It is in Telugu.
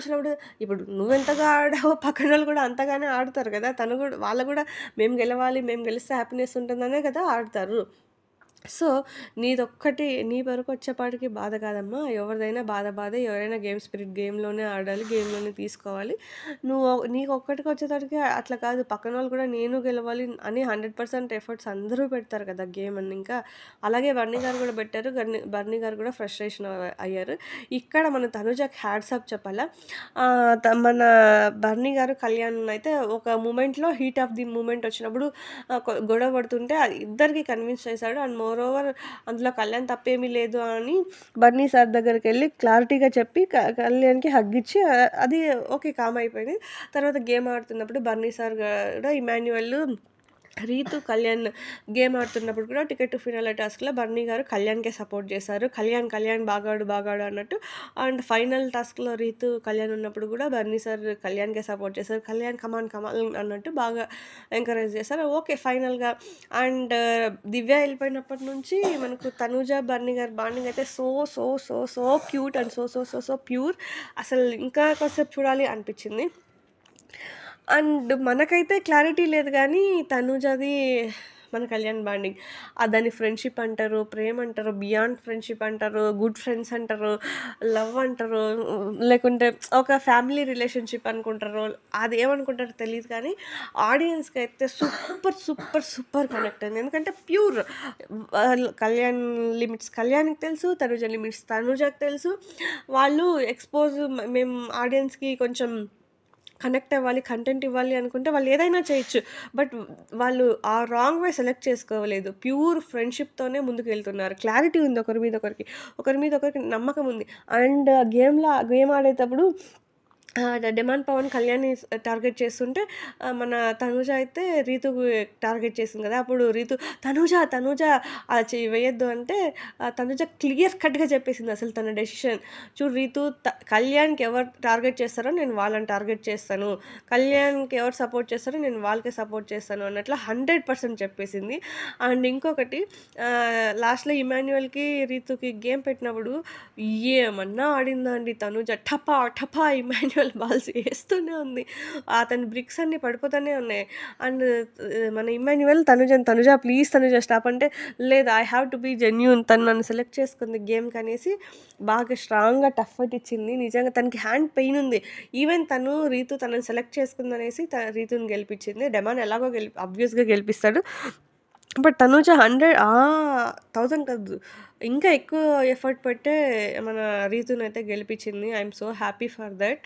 వచ్చినప్పుడు ఇప్పుడు నువ్వెంతగా ఆడావో పక్కనోళ్ళు కూడా అంతగానే ఆడతారు కదా! తను కూడా వాళ్ళు కూడా మేము గెలవాలి, మేము గెలిస్తే హ్యాపీనెస్ ఉంటుందనే కదా ఆడతారు. సో, నీదొక్కటి నీ వరకు వచ్చేపాటికి బాధ కాదమ్మా! ఎవరిదైనా బాధ బాధ ఎవరైనా గేమ్ స్పిరిట్ గేమ్‌లోనే ఆడాలి. గేమ్‌లోనే తీసుకోవాలి. నువ్వు నీకు ఒక్కటికి వచ్చేసరికి అట్లా కాదు. పక్కన వాళ్ళు కూడా నేను గెలవాలి అని 100% ఎఫర్ట్స్ అందరూ పెడతారు కదా! గేమ్ అని ఇంకా. అలాగే బర్నీ గారు కూడా పెట్టారు. బర్నీ బన్నీ గారు కూడా ఫ్రస్ట్రేషన్ అయ్యారు. ఇక్కడ మన తనుజకి హ్యాట్స్ ఆఫ్ చెప్పాలా. త మన బర్నీ గారు, కళ్యాణ్ అయితే ఒక మూమెంట్‌లో హీట్ ఆఫ్ ది మూమెంట్ వచ్చినప్పుడు గొడవ పడుతుంటే ఇద్దరికీ కన్విన్స్ చేశాడు. అండ్ మోర్ ఓవర్ అందులో కళ్యాణ్ తప్పేమీ లేదు అని బన్నీ సార్ దగ్గరికి వెళ్ళి క్లారిటీగా చెప్పి కళ్యాణ్‌కి హగ్ ఇచ్చి అది ఓకే. కామ్ అయిపోయింది. తర్వాత గేమ్ ఆడుతున్నప్పుడు బన్నీ సార్ కూడా ఇమాన్యుయల్, రీతు, కళ్యాణ్ గేమ్ ఆడుతున్నప్పుడు కూడా టికెట్ టు ఫినాలే టాస్క్‌లో బన్నీ గారు కళ్యాణ్‌కే సపోర్ట్ చేశారు. కళ్యాణ్, కళ్యాణ్ బాగాడు, బాగాడు అన్నట్టు. అండ్ ఫైనల్ టాస్క్‌లో రీతు, కళ్యాణ్ ఉన్నప్పుడు కూడా బన్నీ సార్ కళ్యాణ్‌కే సపోర్ట్ చేశారు. కళ్యాణ్ కమాన్ కమాన్ అన్నట్టు బాగా ఎంకరేజ్ చేశారు. ఓకే. ఫైనల్‌గా అండ్ దివ్య వెళ్ళిపోయినప్పటి నుంచి మనకు తనూజ, బన్నీ గారు బాండింగ్ అయితే so, so, so, so cute and so, so, so, so pure. అసలు ఇంకా కాసేపు చూడాలి అనిపించింది అండ్ మనకైతే క్లారిటీ లేదు కానీ తనుజది మన కళ్యాణ్ బాండింగ్. దాన్ని ఫ్రెండ్‌షిప్ అంటారు, ప్రేమ అంటారు, బియాండ్ ఫ్రెండ్‌షిప్ అంటారు, గుడ్ ఫ్రెండ్స్ అంటారు, లవ్ అంటారు, లేకుంటే ఒక ఫ్యామిలీ రిలేషన్‌షిప్ అనుకుంటారు. అదేమనుకుంటారో తెలియదు కానీ ఆడియన్స్కి అయితే సూపర్, సూపర్, సూపర్ కనెక్ట్ అయింది. ఎందుకంటే ప్యూర్ కళ్యాణ్ లిమిట్స్ కళ్యాణ్‌కి తెలుసు. తనుజ లిమిట్స్ తనూజకి తెలుసు. వాళ్ళు ఎక్స్‌పోజ్ మేము ఆడియన్స్‌కి కొంచెం కనెక్ట్ అవ్వాలి, కంటెంట్ ఇవ్వాలి అనుకుంటే వాళ్ళు ఏదైనా చేయొచ్చు. బట్ వాళ్ళు ఆ రాంగ్ వే సెలెక్ట్ చేసుకోలేదు. ప్యూర్ ఫ్రెండ్‌షిప్‌తోనే ముందుకు వెళ్తున్నారు క్లారిటీ ఉంది ఒకరి మీద ఒకరికి. ఒకరి మీద ఒకరికి నమ్మకం ఉంది. అండ్ గేమ్‌లో గేమ్ ఆడేటప్పుడు డెమాన్ పవన్ కళ్యాణ్‌ని టార్గెట్ చేస్తుంటే మన తనూజ అయితే రీతు టార్గెట్ చేసింది కదా! అప్పుడు రీతు తనూజ, తనూజ అది చెయ్యి వేయొద్దు అంటే ఆహ్, తనూజ క్లియర్ కట్‌గా చెప్పేసింది అసలు తన డెసిషన్. చూడు రీతు త కళ్యాణ్‌కి ఎవరు టార్గెట్ చేస్తారో నేను వాళ్ళని టార్గెట్ చేస్తాను. కళ్యాణ్‌కి ఎవరు సపోర్ట్ చేస్తారో నేను వాళ్ళకే సపోర్ట్ చేస్తాను అన్నట్లు 100% చెప్పేసింది. అండ్ ఇంకొకటి లాస్ట్‌లో ఇమాన్యువల్కి రీతుకి గేమ్ పెట్టినప్పుడు ఏమన్నా ఆడిందా అండి తనూజ. టపా ఇమాన్యువల్ వాళ్ళు బాల్స్ వేస్తూనే ఉంది. అతని బ్రిక్స్ అన్నీ పడిపోతూనే ఉన్నాయి. అండ్ మన ఇమాన్యువల్ తనుజ తనుజ ప్లీజ్ తనుజ స్టాప్ అంటే లేదు I have to be genuine తను నన్ను సెలెక్ట్ చేసుకుంది గేమ్‌కి అనేసి బాగా స్ట్రాంగ్‌గా టఫ్ ఫైట్ ఇచ్చింది. నిజంగా తనకి హ్యాండ్ పెయిన్ ఉంది. ఈవెన్ తను రీతు తనని సెలెక్ట్ చేసుకుందనేసి త రీతుని గెలిపించింది. డెమాన్ ఎలాగో గెలి అబ్వియస్గా గెలిపిస్తాడు. బట్ తనుజ హండ్రెడ్ థౌజండ్ కాదు. ఇంకా ఎక్కువ ఎఫర్ట్ పెట్టే మన రీతునైతే గెలిపించింది. I'm so happy for that